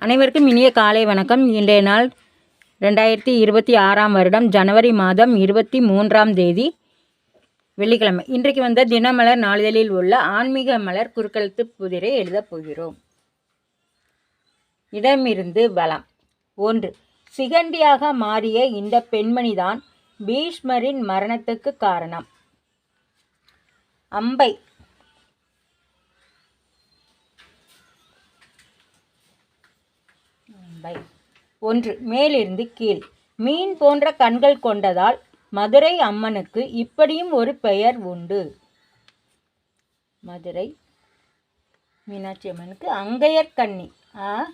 அனைவருக்கும் இனிய காலை வணக்கம். இன்றைய நாள் ரெண்டாயிரத்தி இருபத்தி ஆறாம் வருடம் ஜனவரி மாதம் இருபத்தி மூன்றாம் தேதி வெள்ளிக்கிழமை. இன்றைக்கு வந்த தினமலர் நாளிதழில் உள்ள ஆன்மீக மலர் குறுக்கெழுத்து புதிரை எழுதப் போகிறோம். இடமிருந்து வளம். ஒன்று சிகண்டியாக மாறிய இந்த பெண்மணிதான் பீஷ்மரின் மரணத்துக்கு காரணம். அம்பை பை. ஒன்று மேலிருந்து கீழ். மீன் போன்ற கண்கள் கொண்டதால் மதுரை அம்மனுக்கு இப்படியும் ஒரு பெயர் உண்டு. மதுரை மீனாட்சி அம்மனுக்கு அங்கையர் கண்ணி ஆ?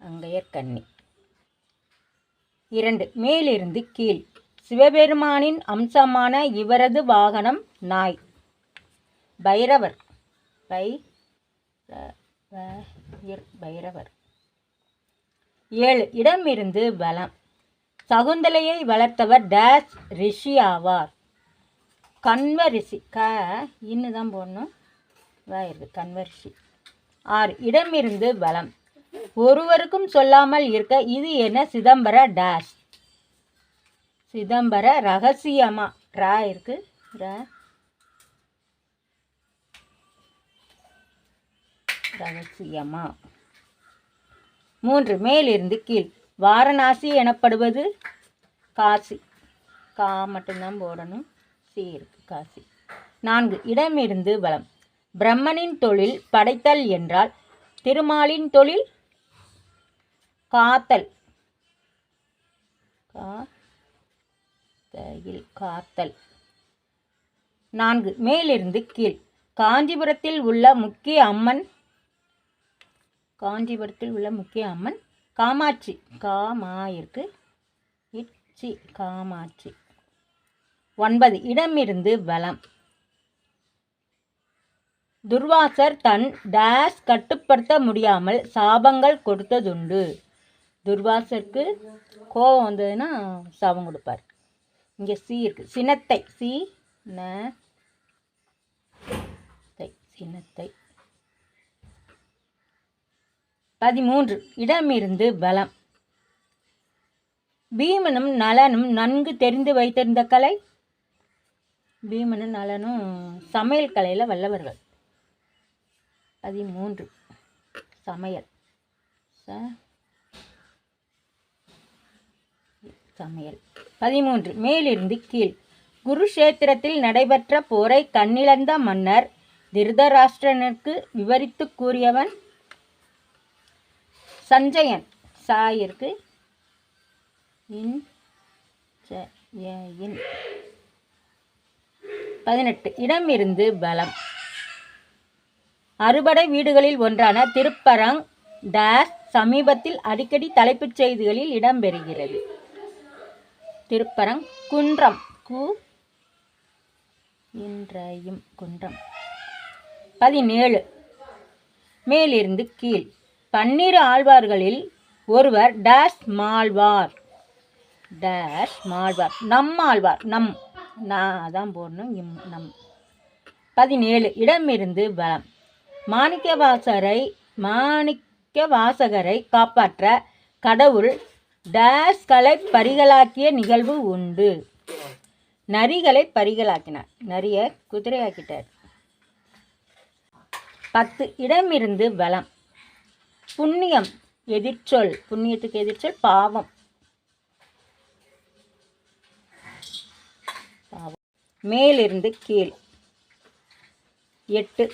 அங்கையர் கண்ணி இரண்டு. மேலிருந்து கீழ். சிவபெருமானின் அம்சமான இவரது வாகனம் நாய். பைரவர். பை வ- பைரவர். ஏழு. இடமிருந்து பலம் சகுந்தலையை வளர்த்தவர் டேஷ் ரிஷி ஆவார். கண்வ ரிஷி. க இன்னு தான் போடணும் வாயிருது கண்வ ரிஷி. ஆறு. இடமிருந்து பலம் ஒருவருக்கும் சொல்லாமல் இருக்க இது என்ன சிதம்பர டேஷ் சிதம்பர ரகசியமா? ரா இருக்கு. ரகசியமா? மூன்று. மேலிருந்து கீழ். வாரணாசி எனப்படுவது காசி. கா மட்டும்தான் போடணும். சி இருக்கு. காசி. நான்கு. இடமிருந்து பலம் பிரம்மனின் தொழில் படைத்தல் என்றால் திருமாலின் தொழில் காத்தல். காத்தல் காத்தல். நான்கு. மேலிருந்து கீழ். காஞ்சிபுரத்தில் உள்ள முக்கிய அம்மன். காஞ்சிபுரத்தில் உள்ள முக்கிய அம்மன் காமாட்சி. காமா இருக்கு இச்சி காமாட்சி. ஒன்பது. இடமிருந்து பலம் துர்வாசர் தன் டேஷ் கட்டுப்படுத்த முடியாமல் சாபங்கள் கொடுத்ததுண்டு. துர்வாசருக்கு கோபம் வந்ததுன்னா சவம் கொடுப்பார். இங்கே சி இருக்குது சினத்தை. சி ந சினத்தை. பதிமூன்று. இடமிருந்து பலம். பீமனும் நலனும் நன்கு தெரிந்து வைத்திருந்த கலை. பீமனும் நலனும் சமையல் கலையில் வல்லவர்கள். பதிமூன்று. சமையல். ச சமையல். பதிமூன்று மேலிருந்து கீழ். குருஷேத்திரத்தில் நடைபெற்ற போரை கண்ணிழந்த மன்னர் திருதராஷ்டிரனுக்கு விவரித்து கூறியவன் சஞ்சயன். சாயிற்கு இன் ச- இன் பதினெட்டு இடமிருந்து பலம். அறுபடை வீடுகளில் ஒன்றான திருப்பரங் டேஸ் சமீபத்தில் அடிக்கடி தலைப்புச் செய்திகளில் இடம்பெறுகிறது. திருப்பரங் குன்றம். கு இன்றையும் குன்றம். பதினேழு. மேலிருந்து கீழ். பன்னிரு ஆழ்வார்களில் ஒருவர் டேஷ் மாழ்வார். டேஷ் மாழ்வார். நம்மாழ்வார் நம். நான் அதான் போடணும். இம் நம். பதினேழு. இடமிருந்து வளம் மாணிக்கவாசரை மாணிக்க வாசகரை காப்பாற்ற கடவுள் டேஷ்களை பரிகளாக்கிய நிகழ்வு உண்டு. நரிகளை பரிகளாக்கினார். நரிய குதிரையாக்கிட்டார். பத்து இடமிருந்து பலம் புண்ணியம் எதிர்ச்சொல். புண்ணியத்துக்கு எதிர்ச்சொல் பாவம். பாவம். மேலிருந்து கீழ். எட்டு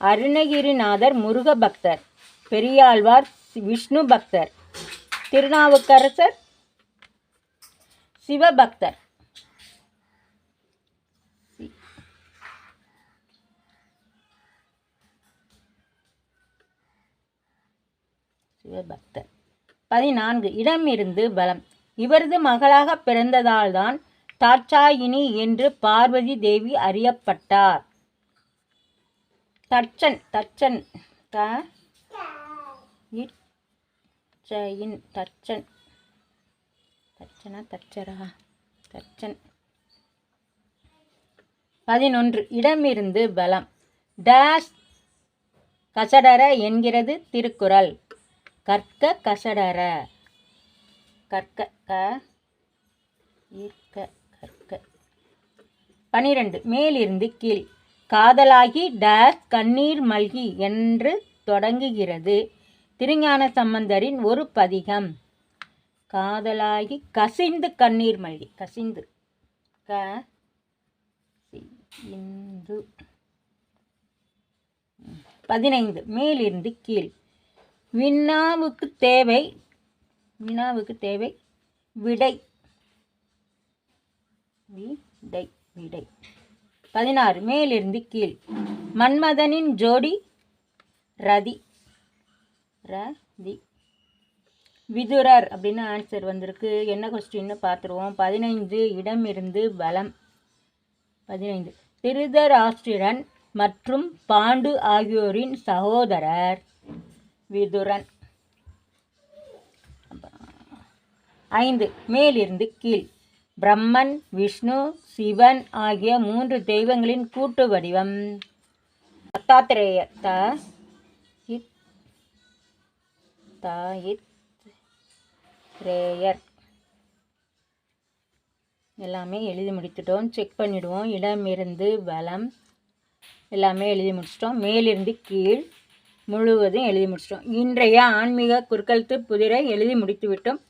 அருணகிரிநாதர் முருக பக்தர் பெரியாழ்வார் விஷ்ணு பக்தர். திருநாவுக்கரசர் சிவபக்தர். சிவபக்தர். பதினான்கு இடமிருந்து பலம். இவரது மகளாக பிறந்ததால்தான் தாட்சாயினி என்று பார்வதி தேவி அறியப்பட்டார். தட்சன் தட்சன் த தச்சையின் தச்சன் தச்சனா தச்சரா தச்சன் பதினொன்று இடமிருந்து பலம். டேஷ் கசடர என்கிறது திருக்குறள். கற்க கசடர. கற்க க ஈர்க்க கற்க. பனிரெண்டு மேலிருந்து கீழ். காதலாகி டேஷ் கண்ணீர் மல்கி என்று தொடங்குகிறது. திருஞான சம்பந்தரின் ஒரு பதிகம். காதலாகி கசிந்து கண்ணீர் மல்கி கசிந்து க இந்து பதினைந்து மேலிருந்து கீழ். வினாவுக்கு தேவை வினாவுக்கு தேவை விடை. விடை விடை. பதினாறு மேலிருந்து கீழ். மன்மதனின் ஜோடி ரதி. ரதி விதுரர் அப்படின்னு ஆன்சர் வந்திருக்கு. என்ன கொஸ்டின்னு பார்த்துருவோம். பதினைந்து இடமிருந்து பலம் பதினைந்து. திருதராஷ்டிரன் மற்றும் பாண்டு ஆகியோரின் சகோதரர் விதுரன். ஐந்து. மேலிருந்து கீழ். பிரம்மன் விஷ்ணு சிவன் ஆகிய மூன்று தெய்வங்களின் கூட்டு வடிவம். தத்தாத்திரேயர் த தாயித் ரேயர். எல்லாமே எழுதி முடித்துட்டோம். செக் பண்ணிவிடுவோம் இடமிருந்து பலம் எல்லாமே எழுதி முடிச்சிட்டோம். மேலிருந்து கீழ் முழுவதும் எழுதி முடிச்சிட்டோம். இன்றைய ஆன்மீக குறுக்கழுத்து புதிரை எழுதி முடித்து விட்டோம்.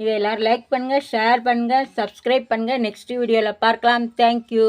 இதை எல்லோரும் லைக் பண்ணுங்கள் ஷேர் பண்ணுங்கள் சப்ஸ்கிரைப் பண்ணுங்கள் நெக்ஸ்ட் வீடியோவில் பார்க்கலாம். தேங்க்யூ